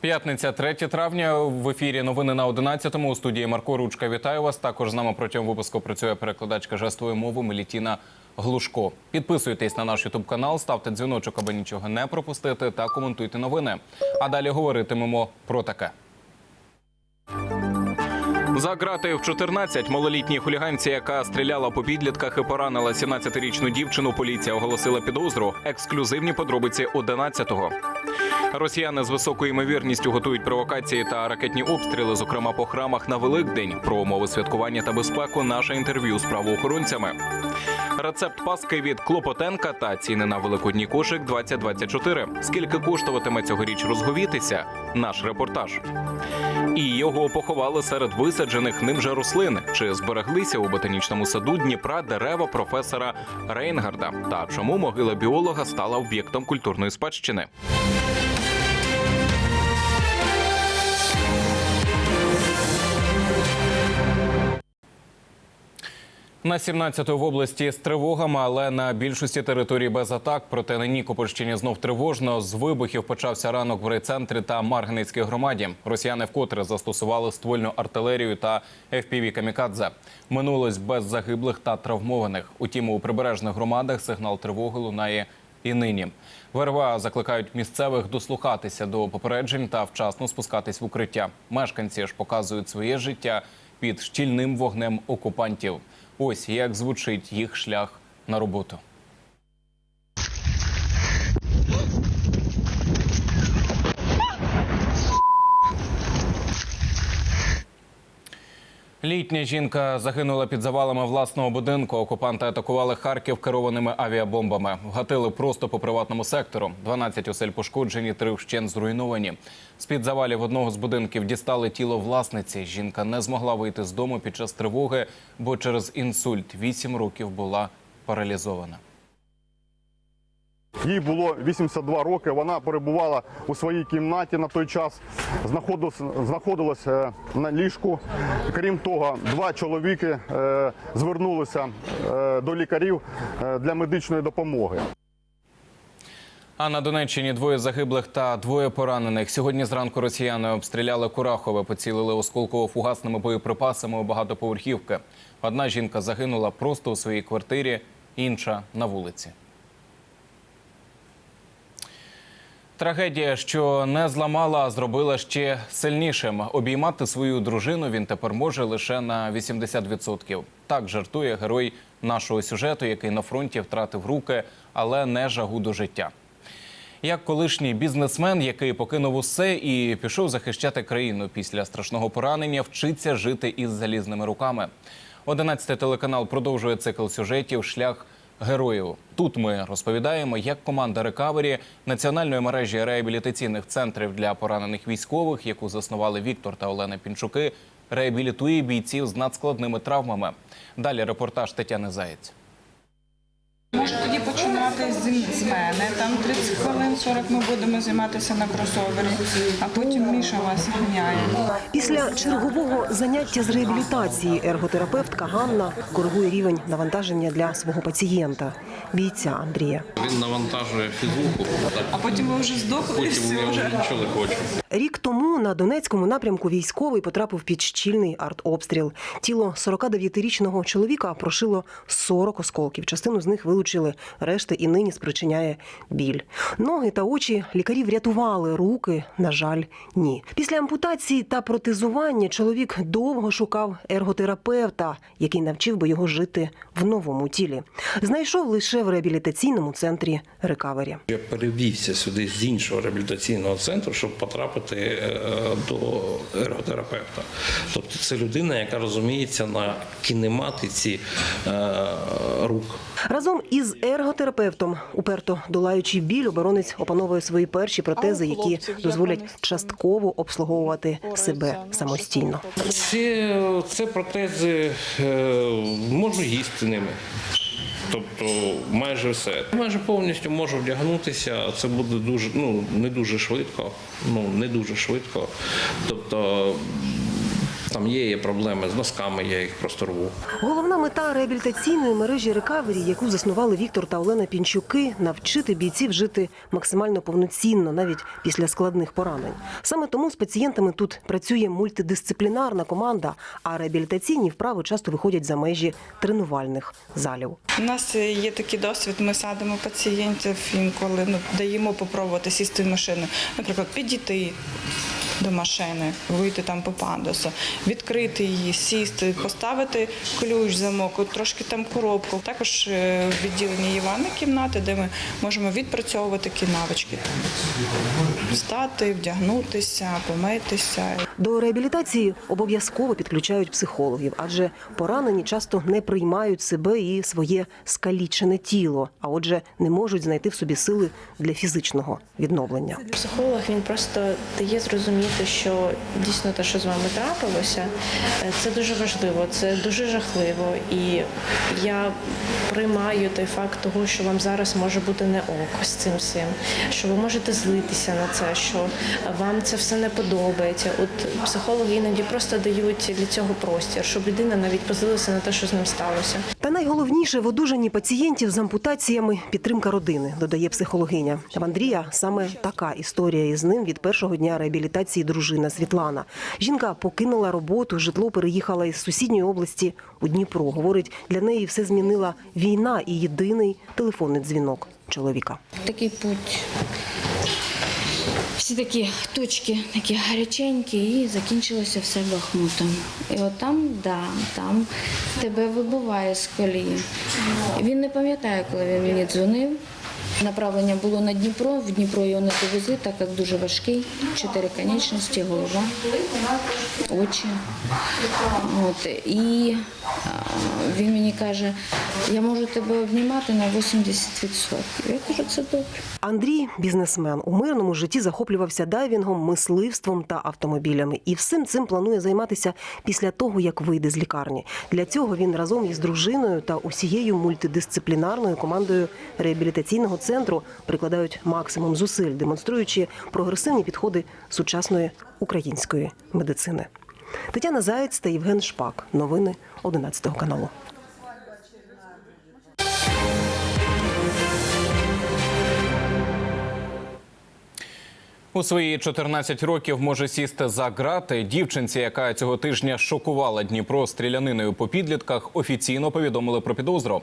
П'ятниця, 3 травня. В ефірі новини на 11-му. У студії Марко Ручка. Вітаю вас. Також з нами протягом випуску працює перекладачка жестової мови Мелітіна Глушко. Підписуйтесь на наш ютуб канал, ставте дзвіночок, аби нічого не пропустити, та коментуйте новини. А далі говоритимемо про таке. За грати в 14 малолітній хуліганці, яка стріляла по підлітках і поранила 17-річну дівчину, поліція оголосила підозру. Ексклюзивні подробиці 11-го. Росіяни з високою ймовірністю готують провокації та ракетні обстріли, зокрема по храмах на Великдень. Про умови святкування та безпеку наше інтерв'ю з правоохоронцями. Рецепт паски від Клопотенка та ціни на великодній кошик 2024. Скільки коштуватиме цьогоріч розговітися? Наш репортаж. І його поховали серед висаджених ним же рослин. Чи збереглися у ботанічному саду Дніпра дерева професора Рейнгарда? Та чому могила біолога стала об'єктом культурної спадщини? На 17-ї в області з тривогами, але на більшості територій без атак. Проте на Нікопольщині знов тривожно. З вибухів почався ранок в райцентрі та Марганецькій громаді. Росіяни вкотре застосували ствольну артилерію та fpv камікадзе. Минулось без загиблих та травмованих. Утім, у прибережних громадах сигнал тривоги лунає і нині. В РВА закликають місцевих дослухатися до попереджень та вчасно спускатись в укриття. Мешканці ж показують своє життя під щільним вогнем окупантів. Ось як звучить їх шлях на роботу. Літня жінка загинула під завалами власного будинку. Окупанти атакували Харків керованими авіабомбами. Вгатили просто по приватному сектору. 12 осель пошкоджені, три вщент зруйновані. З під завалів одного з будинків дістали тіло власниці. Жінка не змогла вийти з дому під час тривоги, бо через інсульт 8 років була паралізована. Їй було 82 роки. Вона перебувала у своїй кімнаті на той час, знаходилась е, на ліжку. Крім того, два чоловіки е, звернулися е, до лікарів для медичної допомоги. А на Донеччині двоє загиблих та двоє поранених. Сьогодні зранку росіяни обстріляли Курахове, поцілили осколково-фугасними боєприпасами у багатоповерхівки. Одна жінка загинула просто у своїй квартирі, інша на вулиці. Трагедія, що не зламала, зробила ще сильнішим. Обіймати свою дружину він тепер може лише на 80%. Так жартує герой нашого сюжету, який на фронті втратив руки, але не жагу до життя. Як колишній бізнесмен, який покинув усе і пішов захищати країну після страшного поранення, вчиться жити із залізними руками. 11 телеканал продовжує цикл сюжетів Шлях героїв. Тут ми розповідаємо, як команда рекавері національної мережі реабілітаційних центрів для поранених військових, яку заснували Віктор та Олена Пінчуки, реабілітує бійців з надскладними травмами. Далі репортаж Тетяни Заєць. Може тоді починати з, мене. Там 30 хвилин, 40 ми будемо займатися на кросовері, а потім Міша вас ганяє. Після чергового заняття з реабілітації ерготерапевтка Ганна коригує рівень навантаження для свого пацієнта, бійця Андрія. Він навантажує фізуху, так А потім ви вже здохли і потім я вже нічого не хочу. Рік тому на Донецькому напрямку військовий потрапив під щільний артобстріл. Тіло 49-річного чоловіка прошило 40 осколків. Частину з них вилучили, решти і нині спричиняє біль. Ноги та очі лікарі врятували, руки, на жаль, ні. Після ампутації та протезування чоловік довго шукав ерготерапевта, який навчив би його жити в новому тілі. Знайшов лише в реабілітаційному центрі рекавері. Я перевівся сюди з іншого реабілітаційного центру, щоб потрапити е, до ерготерапевта. Тобто це людина, яка розуміється на кінематиці е, рук. Разом із ерготерапевтом, уперто долаючи біль, оборонець опановує свої перші протези, які дозволять частково обслуговувати себе самостійно. Ці, це протези е, можу їсти ними. Тобто майже все. Майже повністю можу вдягнутися. Це буде дуже, ну не дуже швидко. Ну не дуже швидко. Тобто Там є, є проблеми з носками, я їх просто рву. Головна мета реабілітаційної мережі рекавері, яку заснували Віктор та Олена Пінчуки, навчити бійців жити максимально повноцінно, навіть після складних поранень. Саме тому з пацієнтами тут працює мультидисциплінарна команда, а реабілітаційні вправи часто виходять за межі тренувальних залів. У нас є такий досвід. Ми садимо пацієнтів інколи ну, даємо попробувати сісти в машину, наприклад, підійти до машини, вийти там по пандусу, відкрити її, сісти, поставити ключ, замок, от трошки там коробку. Також е, в відділенні є ванна кімнати, де ми можемо відпрацьовувати такі навички. Встати, вдягнутися, помитися. До реабілітації обов'язково підключають психологів, адже поранені часто не приймають себе і своє скалічене тіло, а отже, не можуть знайти в собі сили для фізичного відновлення. Психолог він просто дає зрозуміти, що дійсно те, що з вами трапилося, е, це дуже важливо, це дуже жахливо. І я приймаю той факт того, що вам зараз може бути не око з цим всім, що ви можете злитися на це, що вам це все не подобається. От психологи іноді просто дають для цього простір, щоб людина навіть позлилася на те, що з ним сталося. Та найголовніше в одужанні пацієнтів з ампутаціями підтримка родини, додає психологиня. В Андрія саме така історія із ним від першого дня реабілітації дружина Світлана. Жінка покинула роботу, житло переїхала із сусідньої області у Дніпро. Говорить, для неї все змінила війна і єдиний телефонний дзвінок чоловіка. такий путь. Всі такі точки, такі гаряченькі, і закінчилося все бахмутом. І от там, да, там тебе вибиває з колії. Він не пам'ятає, коли він мені дзвонив. Направлення було на Дніпро, в Дніпро його не довезли, так як дуже важкий. Чотири конечності, голова, очі. От. І він мені каже, я можу тебе обнімати на 80%. Я кажу, це добре. Андрій бізнесмен у мирному житті захоплювався дайвінгом, мисливством та автомобілями. І всім цим планує займатися після того, як вийде з лікарні. Для цього він разом із дружиною та усією мультидисциплінарною командою реабілітаційного центру прикладають максимум зусиль, демонструючи прогресивні підходи сучасної української медицини. Тетяна Заєць та Євген Шпак. Новини 11 каналу. У свої 14 років може сісти за грати. Дівчинці, яка цього тижня шокувала Дніпро стріляниною по підлітках, офіційно повідомили про підозру.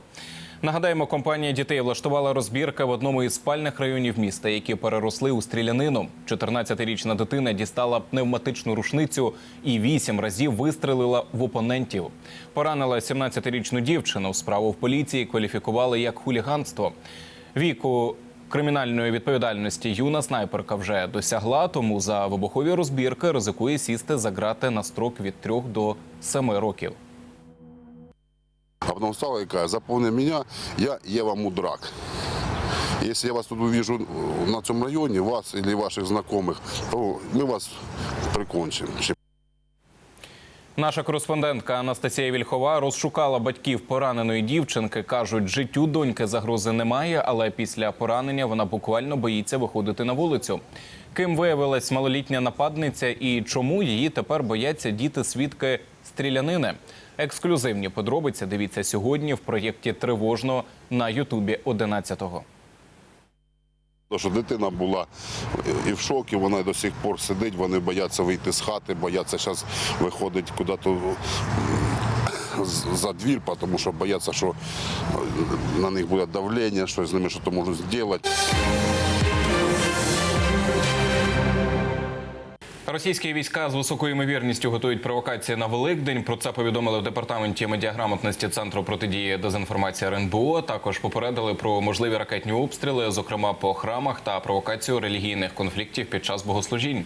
Нагадаємо, компанія дітей влаштувала розбірки в одному із спальних районів міста, які переросли у стрілянину. 14-річна дитина дістала пневматичну рушницю і вісім разів вистрелила в опонентів. Поранила 17-річну дівчину. Справу в поліції кваліфікували як хуліганство. Віку кримінальної відповідальності юна снайперка вже досягла, тому за вибухові розбірки ризикує сісти за грати на строк від 3 до 7 років. А потом встала и говорит, запомни меня, я Ева Мудрак. Если я вас тут увижу на цьому районе, вас или ваших знакомых, то мы вас прикончим. Наша кореспондентка Анастасія Вільхова розшукала батьків пораненої дівчинки. кажуть, життю доньки загрози немає, але після поранення вона буквально боїться виходити на вулицю. Ким виявилась малолітня нападниця і чому її тепер бояться діти свідки стрілянини? Ексклюзивні подробиці дивіться сьогодні в проєкті Тривожно на Ютубі 11-го. То, що дитина була і в шокі, вона до сих пор сидить, вони бояться вийти з хати, бояться зараз виходить куди-то за двір, тому що бояться, що на них буде давлення, що з ними щось можуть зробити. Російські війська з високою ймовірністю готують провокації на Великдень. Про це повідомили в департаменті медіаграмотності центру протидії дезінформації РНБО. Також попередили про можливі ракетні обстріли, зокрема по храмах та провокацію релігійних конфліктів під час богослужінь.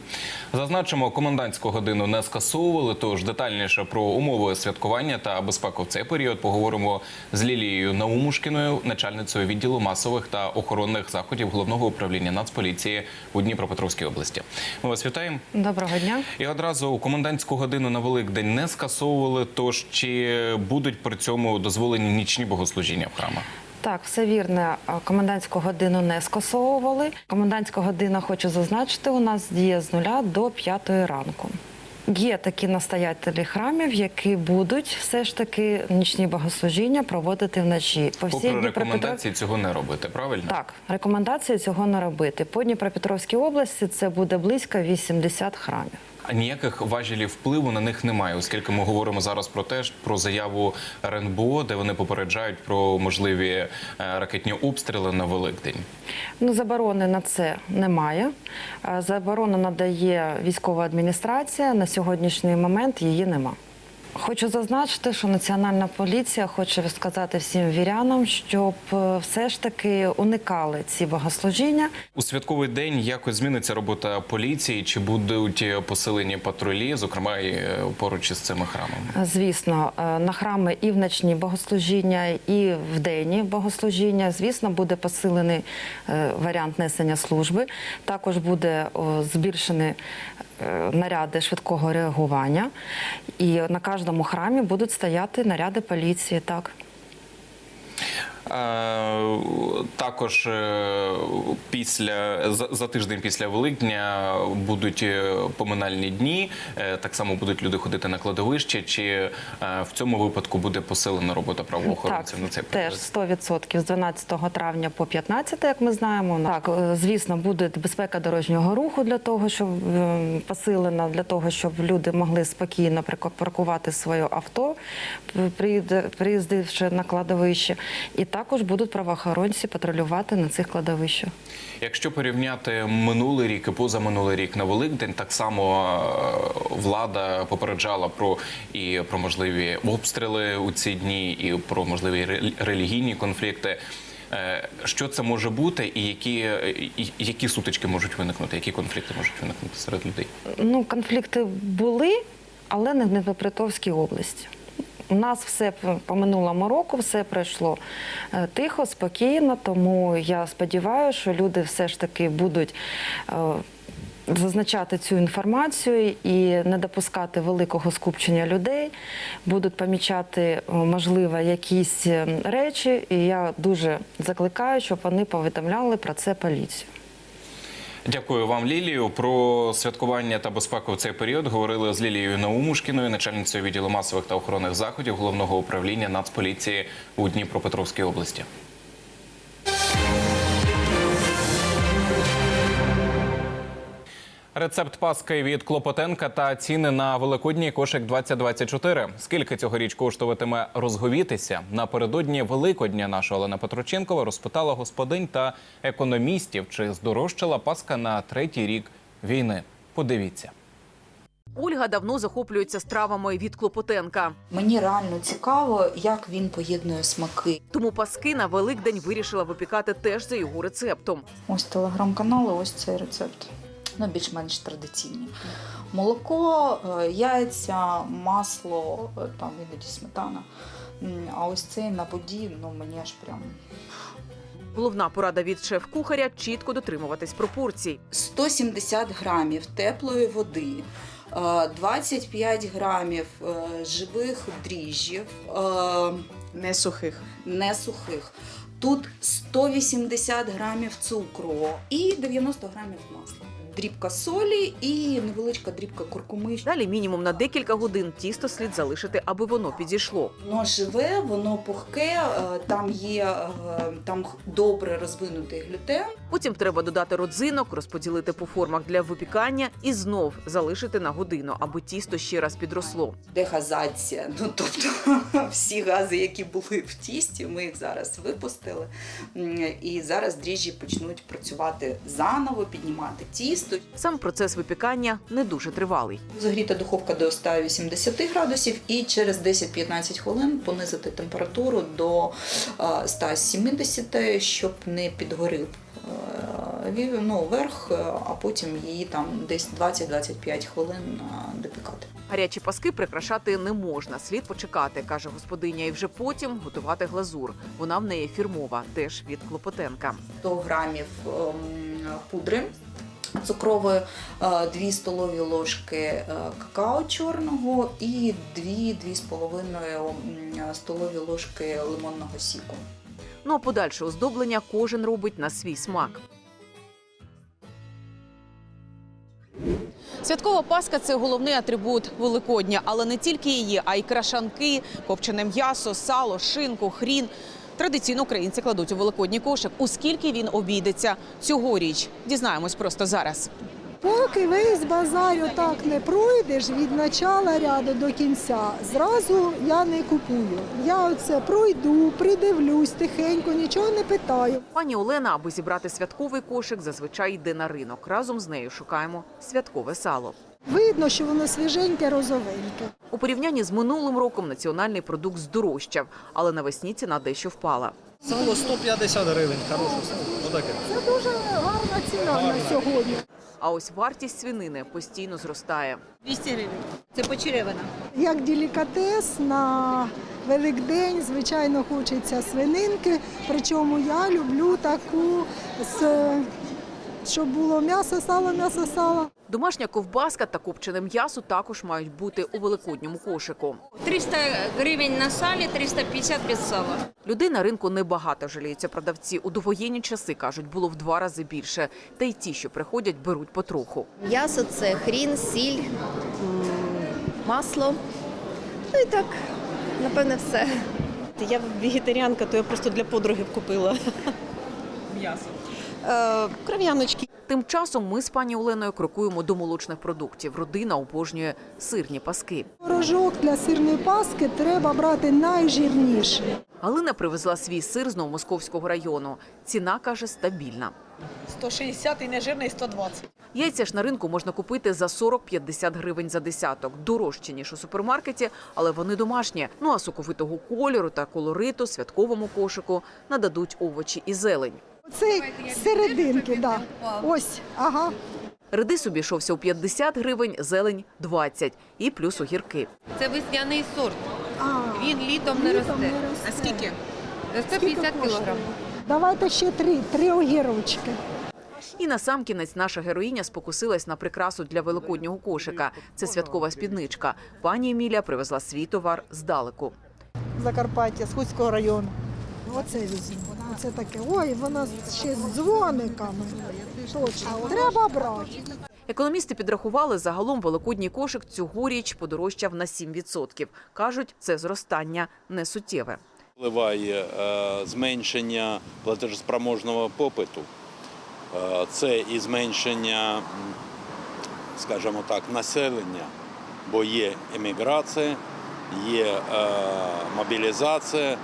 Зазначимо, комендантську годину не скасовували. Тож детальніше про умови святкування та безпеку в цей період поговоримо з Лілією Наумушкіною, начальницею відділу масових та охоронних заходів головного управління Нацполіції у Дніпропетровській області. Ми вас вітаємо. Доброго дня. І одразу у комендантську годину на Великдень не скасовували. Тож чи будуть при цьому дозволені нічні богослужіння в храмах? Так, все вірно. Комендантську годину не скасовували. Комендантська година, хочу зазначити, у нас діє з нуля до п'ятої ранку. Є такі настоятелі храмів, які будуть все ж таки нічні богослужіння проводити вночі. По всій Попри рекомендації цього не робити, правильно? Так, рекомендації цього не робити. По Дніпропетровській області це буде близько 80 храмів. Ніяких важелів впливу на них немає, оскільки ми говоримо зараз про те, про заяву РНБО, де вони попереджають про можливі е, ракетні обстріли на Великдень. Ну, заборони на це немає. Е, Заборону надає військова адміністрація. На сьогоднішній момент її нема. Хочу зазначити, що Національна поліція хоче сказати всім вірянам, щоб е, все ж таки уникали ці богослужіння. У святковий день якось зміниться робота поліції, чи будуть посилені патрулі, зокрема і е, поруч із цими храмами. Звісно, е, на храми і в ночні богослужіння, і в денні богослужіння. Звісно, буде посилений варіант несення служби. Також буде е, наряди швидкого реагування. І на кожному храмі будуть стояти наряди поліції. Так. Е, Також е, після за, за тиждень після Великдня будуть е, поминальні дні. Так само будуть люди ходити на кладовище. Чи в цьому випадку буде посилена робота правоохоронців на цей теж період? 100% з 12 травня по 15, як ми знаємо. Так, звісно, буде безпека дорожнього руху для того, щоб посилена для того, щоб люди могли спокійно паркувати своє авто, приїздивши на кладовище. І також будуть правоохоронці патрулювати на цих кладовищах. Якщо порівняти минулий рік і позаминулий рік на Великдень, так само е, влада попереджала про і про можливі обстріли у ці дні, і про можливі ре- релігійні конфлікти. Е, Що це може бути, і які, і- які сутички можуть виникнути, які конфлікти можуть виникнути серед людей? Ну, конфлікти були, але не в Дніпропетровській області. У нас все по- минулому року все пройшло е, тихо, спокійно, тому я сподіваюся, що люди все ж таки будуть е, зазначати цю інформацію і не допускати великого скупчення людей, будуть помічати, е, можливо, якісь речі. І я дуже закликаю, щоб вони повідомляли про це поліцію. Дякую вам, Лілію. Про святкування та безпеку в цей період говорили з Лілією Наумушкіною, начальницею відділу масових та охоронних заходів головного управління Нацполіції у Дніпропетровській області. Рецепт паски від Клопотенка та ціни на великодній кошик 2024. Скільки цьогоріч коштуватиме розговітися? Напередодні Великодня наша Олена Петроченкова розпитала господинь та економістів, чи здорожчала паска на третій рік війни. Подивіться. Ольга давно захоплюється стравами від Клопотенка. Мені реально цікаво, як він поєднує смаки. Тому паски на Великдень вирішила випікати теж за його рецептом. Ось телеграм-канал, і ось цей рецепт. Ну, більш-менш традиційні. Молоко, е, яйця, масло, е, там іноді сметана. А ось цей на воді, ну мені аж прям Головна порада від шеф-кухаря чітко дотримуватись пропорцій. 170 грамів теплої води, е, 25 грамів е, живих дріжджів, Не сухих. не сухих. Тут 180 грамів цукру і 90 грамів масла. Дрібка солі і невеличка дрібка куркуми. Далі мінімум на декілька годин тісто слід залишити, аби воно підійшло. Воно живе, воно пухке, е, там є е, там добре розвинутий глютен. Потім треба додати родзинок, розподілити по формах для випікання і знов залишити на годину, аби тісто ще раз підросло. Дегазація. Ну тобто всі гази, які були в тісті, ми їх зараз випустили. І зараз дріжджі почнуть працювати заново, піднімати тісто. Сам процес випікання не дуже тривалий. Загріта духовка до 180 градусів і через 10-15 хвилин понизити температуру до е, 170, щоб не підгорів е, ну, верх, е, а потім її там десь 20-25 хвилин е, допікати. Гарячі паски прикрашати не можна, слід почекати, каже господиня, і вже потім готувати глазур. Вона в неї фірмова, теж від Клопотенка. 100 грамів ем, пудри цукрової, 2 столові ложки е, какао чорного і 2-2,5 м, столові ложки лимонного сіку. Ну а подальше оздоблення кожен робить на свій смак. Святкова паска це головний атрибут Великодня, але не тільки її, а й крашанки, копчене м'ясо, сало, шинку, хрін. Традиційно українці кладуть у великодній кошик. У скільки він обійдеться цьогоріч? Дізнаємось просто зараз. Поки весь базар отак не пройдеш від начала ряду до кінця, зразу я не купую. Я оце пройду, придивлюсь тихенько, нічого не питаю. Пані Олена, аби зібрати святковий кошик, зазвичай йде на ринок. Разом з нею шукаємо святкове сало. Видно, що воно свіженьке, розовеньке. У порівнянні з минулим роком національний продукт здорожчав, але навесні ціна дещо впала. Сало 150 гривень, хороше сало. Отаке. Це дуже гарна ціна на сьогодні. А ось вартість свинини постійно зростає. 200 гривень. Це почеревина. Як делікатес на Великдень, звичайно, хочеться свининки. Причому я люблю таку, з, щоб було м'ясо, сало, м'ясо, сало. Домашня ковбаска та копчене м'ясо також мають бути у великодньому кошику. 300 гривень на салі, 350 без сала. Людей на ринку небагато жаліються продавці. У довоєнні часи кажуть, було в два рази більше. Та й ті, що приходять, беруть потроху. М'ясо це хрін, сіль, масло. Ну і так, напевне, все. Я вегетаріанка, то я просто для подруги купила. М'ясо. Е, кров'яночки. Тим часом ми з пані Оленою крокуємо до молочних продуктів. Родина обожнює сирні паски. Рожок для сирної паски треба брати найжирніший. Галина привезла свій сир з Новомосковського району. Ціна каже стабільна. 160 і нежирний 120. Яйця ж на ринку можна купити за 40-50 гривень за десяток. Дорожчі, ніж у супермаркеті, але вони домашні. Ну а соковитого кольору та колориту святковому кошику нададуть овочі і зелень. Це серединки, да. Ось, ага. Редис обійшовся у 50 гривень, зелень – 20 і плюс огірки. Це весняний сорт. А, Він літом не літом росте. не росте. А скільки? Скільки 150 кілограм. коштує? Давайте ще три, три огірочки. І насамкінець наша героїня спокусилась на прикрасу для великоднього кошика. Це святкова спідничка. Пані Емілія привезла свій товар здалеку. Закарпаття, з Хуцького району. Оце візьму. Оце таке. Ой, вона ще з дзвониками. Точно. Треба брати. Економісти підрахували, загалом великодній кошик цьогоріч подорожчав на 7%. Кажуть, це зростання не суттєве. Впливає е, зменшення платежоспроможного попиту, Е, це і зменшення, скажімо так, населення, бо є еміграція, є е, мобілізація.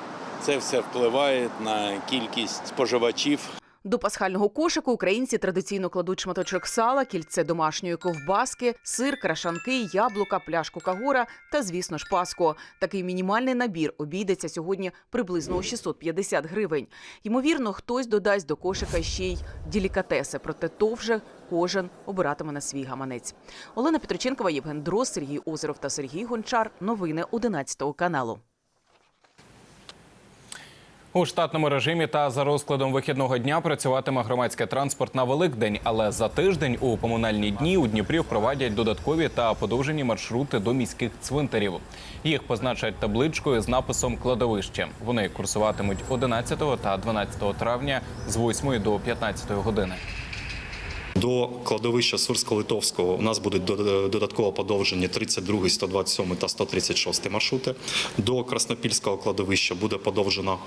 Це все впливає на кількість споживачів До пасхального кошику українці традиційно кладуть шматочок сала, кільце домашньої ковбаски, сир, крашанки, яблука, пляшку кагора та, звісно ж, паску. Такий мінімальний набір обійдеться сьогодні приблизно у 650 гривень. Ймовірно, хтось додасть до кошика ще й делікатеси, проте то вже кожен обиратиме на свій гаманець. Олена Петроченкова, Євген Дрос, Сергій Озеров та Сергій Гончар. Новини 11 каналу. У штатному режимі та за розкладом вихідного дня працюватиме громадський транспорт на Великдень, але за тиждень у комунальні дні у Дніпрі впровадять додаткові та подовжені маршрути до міських цвинтарів. Їх позначать табличкою з написом кладовище. Вони курсуватимуть 11 та 12 травня з 8 до 15 години. До кладовища Сурсько-Литовського у нас будуть додатково подовжені 32, 127 та 136 маршрути. До Краснопільського кладовища буде подовжено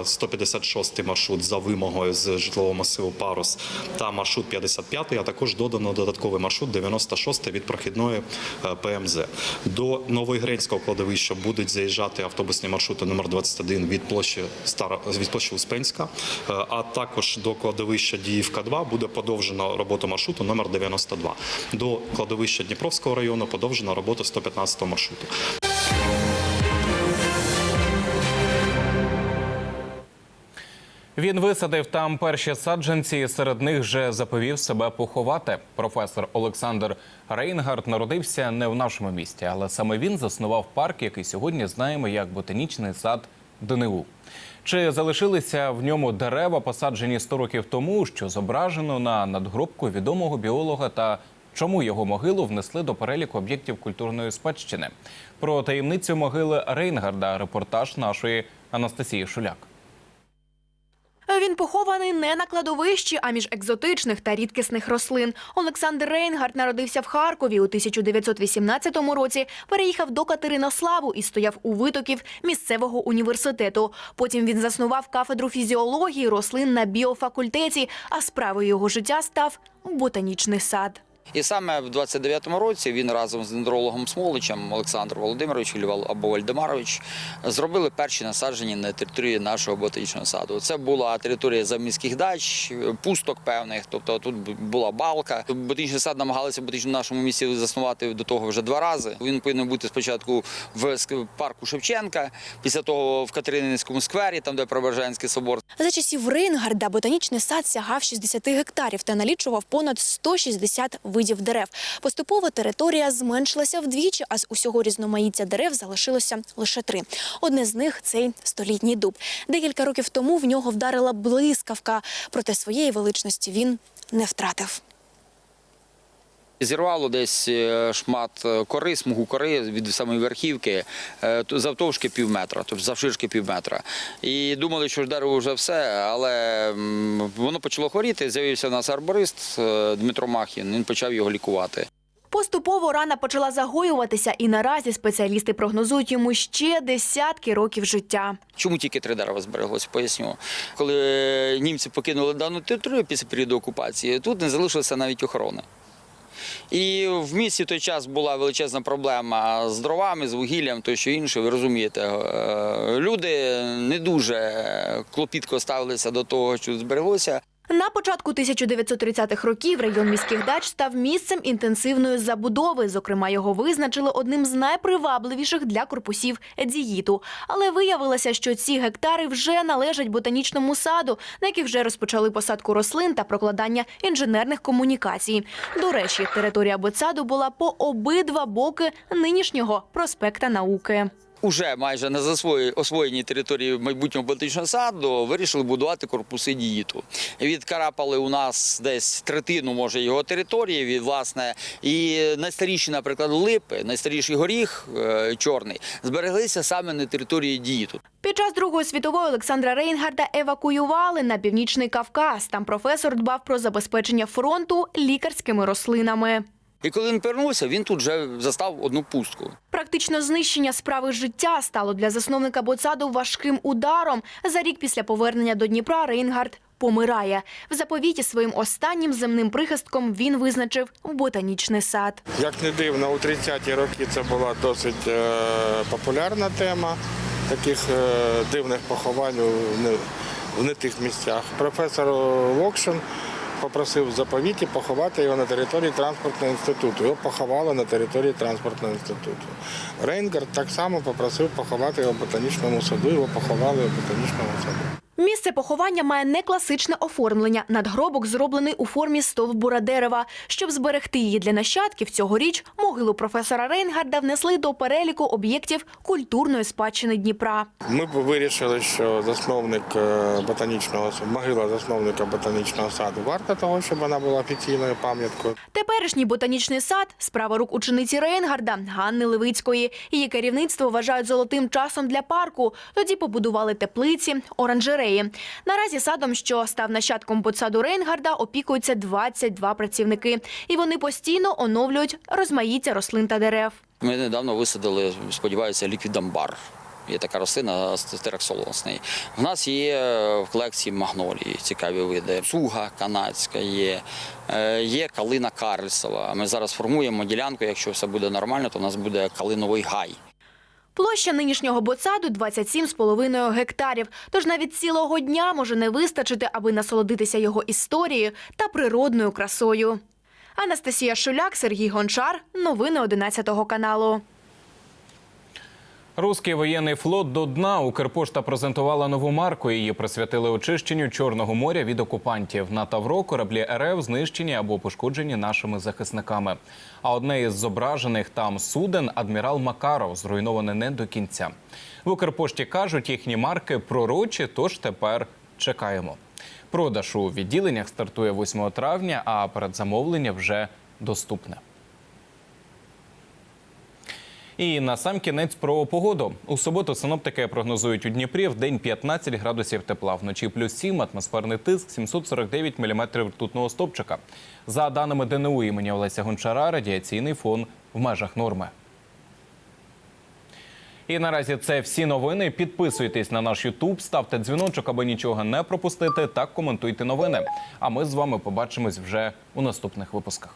е, 156 маршрут за вимогою з житлового масиву Парус та маршрут 55, а також додано додатковий маршрут 96 від прохідної е, ПМЗ. До Новоігренського кладовища будуть заїжджати автобусні маршрути номер 21 від площі Стара від площі Успенська, Е, а також до кладовища Діївка 2 буде подовжено роботу маршруту номер 92. До кладовища Дніпровського району подовжена робота 115 маршруту. Він висадив там перші саджанці, і серед них же заповів себе поховати. Професор Олександр Рейнгард народився не в нашому місті, але саме він заснував парк, який сьогодні знаємо як ботанічний сад ДНУ. Чи залишилися в ньому дерева, посаджені 100 років тому, що зображено на надгробку відомого біолога та чому його могилу внесли до переліку об'єктів культурної спадщини? Про таємницю могили Рейнгарда репортаж нашої Анастасії Шуляк. Він похований не на кладовищі, а між екзотичних та рідкісних рослин. Олександр Рейнгард народився в Харкові у 1918 році. Переїхав до Катеринославу і стояв у витоків місцевого університету. Потім він заснував кафедру фізіології рослин на біофакультеті, а справою його життя став ботанічний сад. І саме в 29-му році він разом з дендрологом Смоличем Олександр Володимирович Львов- або Вальдемарович зробили перші насадження на території нашого ботанічного саду. Це була територія заміських дач, пусток певних, тобто тут була балка. Ботанічний сад намагалися в ботанічному нашому місті заснувати до того вже два рази. Він повинен бути спочатку в парку Шевченка, після того в Катерининському сквері, там де Преображенський собор. За часів Рейнгарда ботанічний сад сягав 60 гектарів та налічував понад 160 видів дерев. Поступово територія зменшилася вдвічі, а з усього різноманіття дерев залишилося лише три. Одне з них цей столітній дуб. Декілька років тому в нього вдарила блискавка, проте своєї величності він не втратив. Зірвало десь е, шмат е, кори, смугу кори від самої верхівки, е, завтовшки пів метра, тобто завширшки пів метра. І думали, що ж дерево вже все, але воно почало хворіти. З'явився у нас арборист Дмитро Махін, він почав його лікувати. Поступово рана почала загоюватися, і наразі спеціалісти прогнозують йому ще десятки років життя. Чому тільки три дерева збереглося, поясню. Коли німці покинули дану територію після періоду окупації, тут не залишилося навіть охорони. І в місті той час була величезна проблема з дровами, з вугіллям, то що інше, ви розумієте. Е, Люди не дуже клопітко ставилися до того, що збереглося. На початку 1930-х років район міських дач став місцем інтенсивної забудови. Зокрема, його визначили одним з найпривабливіших для корпусів діїту. Але виявилося, що ці гектари вже належать ботанічному саду, на яких вже розпочали посадку рослин та прокладання інженерних комунікацій. До речі, територія ботсаду була по обидва боки нинішнього проспекта науки. Уже майже на освоєній території майбутнього ботанічного саду вирішили будувати корпуси діїту. Відкарапали у нас десь третину, може, його території від власне. І найстаріші, наприклад, липи, найстаріший горіх е, чорний, збереглися саме на території діїту. Під час Другої світової Олександра Рейнгарда евакуювали на північний Кавказ. Там професор дбав про забезпечення фронту лікарськими рослинами. І коли він повернувся, він тут вже застав одну пустку. Практично знищення справи життя стало для засновника Боцаду важким ударом. За рік після повернення до Дніпра Рейнгард помирає. В заповіті своїм останнім земним прихистком він визначив ботанічний сад. Як не дивно, у 30-ті роки це була досить е, популярна тема таких е, дивних поховань у в не тих місцях. Професор Локшин попросив заповіті поховати його на території транспортного інституту. Його поховали на території транспортного інституту. Рейнгард так само попросив поховати його в ботанічному саду. Його поховали в ботанічному саду. Місце поховання має некласичне оформлення. Надгробок зроблений у формі стовбура дерева. Щоб зберегти її для нащадків, цьогоріч могилу професора Рейнгарда внесли до переліку об'єктів культурної спадщини Дніпра. Ми б вирішили, що засновник е, ботанічного могила засновника ботанічного саду варта того, щоб вона була офіційною пам'яткою. Теперішній ботанічний сад справа рук учениці Рейнгарда Ганни Левицької. Її керівництво вважають золотим часом для парку. Тоді побудували теплиці, оранжереї. Наразі садом, що став нащадком ботсаду Рейнгарда, опікуються 22 працівники, і вони постійно оновлюють розмаїття рослин та дерев. Ми недавно висадили, сподіваюся, ліквідамбар. Є така рослина стераксолосний. У нас є в колекції магнолії цікаві види. Цуга канадська є, е, є калина карльсова. Ми зараз формуємо ділянку. Якщо все буде нормально, то у нас буде калиновий гай. Площа нинішнього боцаду 27,5 гектарів. Тож навіть цілого дня може не вистачити, аби насолодитися його історією та природною красою. Анастасія Шуляк, Сергій Гончар. Новини 11 каналу. Руський воєнний флот до дна Укрпошта презентувала нову марку. Її присвятили очищенню Чорного моря від окупантів. На Тавро кораблі РФ знищені або пошкоджені нашими захисниками. А одне із зображених там суден адмірал Макаров зруйноване не до кінця. В Укрпошті кажуть, їхні марки пророчі, тож тепер чекаємо. Продаж у відділеннях стартує 8 травня, а передзамовлення вже доступне. І на сам кінець про погоду. У суботу синоптики прогнозують у Дніпрі в день 15 градусів тепла, вночі плюс 7, атмосферний тиск 749 міліметрів ртутного стопчика. За даними ДНУ імені Олеся Гончара, радіаційний фон в межах норми. І наразі це всі новини. Підписуйтесь на наш Ютуб, ставте дзвіночок, аби нічого не пропустити, та коментуйте новини. А ми з вами побачимось вже у наступних випусках.